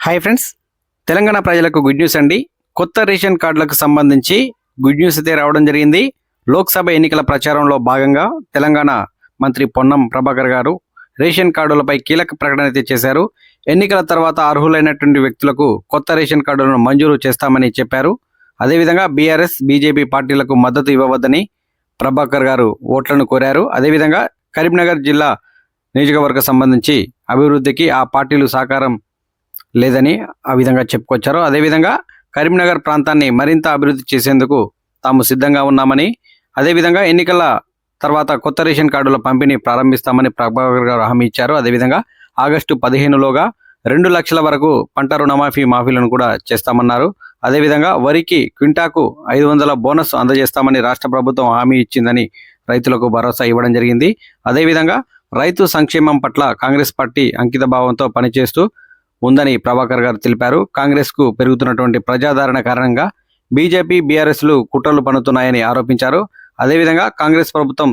Hi friends Telangana ప్రజలకు good news అండి. కొత్త రేషన్ కార్డులకు సంబంధించి గుడ్ న్యూస్ అయితే రావడం జరిగింది. లోక్సభ ఎన్నికల ప్రచారంలో భాగంగా తెలంగాణ మంత్రి పొన్నం ప్రభాకర్ గారు రేషన్ కార్డులపై కీలక ప్రకటన అయితే చేశారు. ఎన్నికల తర్వాత అర్హులైనటువంటి వ్యక్తులకు కొత్త రేషన్ కార్డులను మంజూరు చేస్తామని చెప్పారు. అదేవిధంగా బీఆర్ఎస్ బీజేపీ పార్టీలకు మద్దతు ఇవ్వవద్దని ప్రభాకర్ గారు ఓట్లను కోరారు. అదేవిధంగా కరీంనగర్ జిల్లా నియోజకవర్గ సంబంధించి అభివృద్ధికి ఆ పార్టీలు సహకారం లేదని ఆ విధంగా చెప్పుకొచ్చారు. అదేవిధంగా కరీంనగర్ ప్రాంతాన్ని మరింత అభివృద్ధి చేసేందుకు తాము సిద్ధంగా ఉన్నామని అదేవిధంగా ఎన్నికల తర్వాత కొత్త రేషన్ కార్డుల పంపిణీ ప్రారంభిస్తామని ప్రభాకర్ గారు హామీ ఇచ్చారు. అదేవిధంగా ఆగస్టు పదిహేనులోగా రెండు లక్షల వరకు పంట రుణమాఫీ మాఫీలను కూడా చేస్తామన్నారు. అదేవిధంగా వరికి క్వింటాకు ఐదు వందల బోనస్ అందజేస్తామని రాష్ట్ర ప్రభుత్వం హామీ ఇచ్చిందని రైతులకు భరోసా ఇవ్వడం జరిగింది. అదేవిధంగా రైతు సంక్షేమం పట్ల కాంగ్రెస్ పార్టీ అంకిత భావంతో పనిచేస్తూ ఉందని ప్రభాకర్ గారు తెలిపారు. కాంగ్రెస్కు పెరుగుతున్నటువంటి ప్రజాదరణ కారణంగా బీజేపీ బీఆర్ఎస్లు కుట్రలు పన్నుతున్నాయని ఆరోపించారు. అదేవిధంగా కాంగ్రెస్ ప్రభుత్వం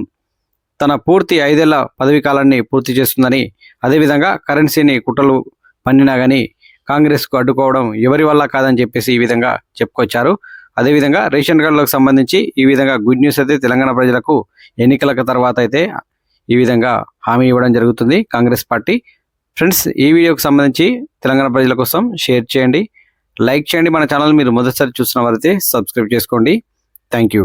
తన పూర్తి ఐదేళ్ళ పదవీ కాలాన్ని పూర్తి చేస్తుందని అదేవిధంగా కరెన్సీని కుట్రలు పన్నినా కానీ కాంగ్రెస్కు అడ్డుకోవడం ఎవరి వల్ల కాదని చెప్పేసి ఈ విధంగా చెప్పుకొచ్చారు. అదేవిధంగా రేషన్ కార్డులకు సంబంధించి ఈ విధంగా గుడ్ న్యూస్ అయితే తెలంగాణ ప్రజలకు ఎన్నికల తర్వాత అయితే ఈ విధంగా హామీ ఇవ్వడం జరుగుతుంది. కాంగ్రెస్ పార్టీ ఫ్రెండ్స్ ఈ వీడియోకి సంబంధించి తెలంగాణ ప్రజల కోసం షేర్ చేయండి. లైక్ చేయండి. మన ఛానల్ మీరు మొదటిసారి చూసిన వారైతే సబ్స్క్రైబ్ చేసుకోండి. Thank you.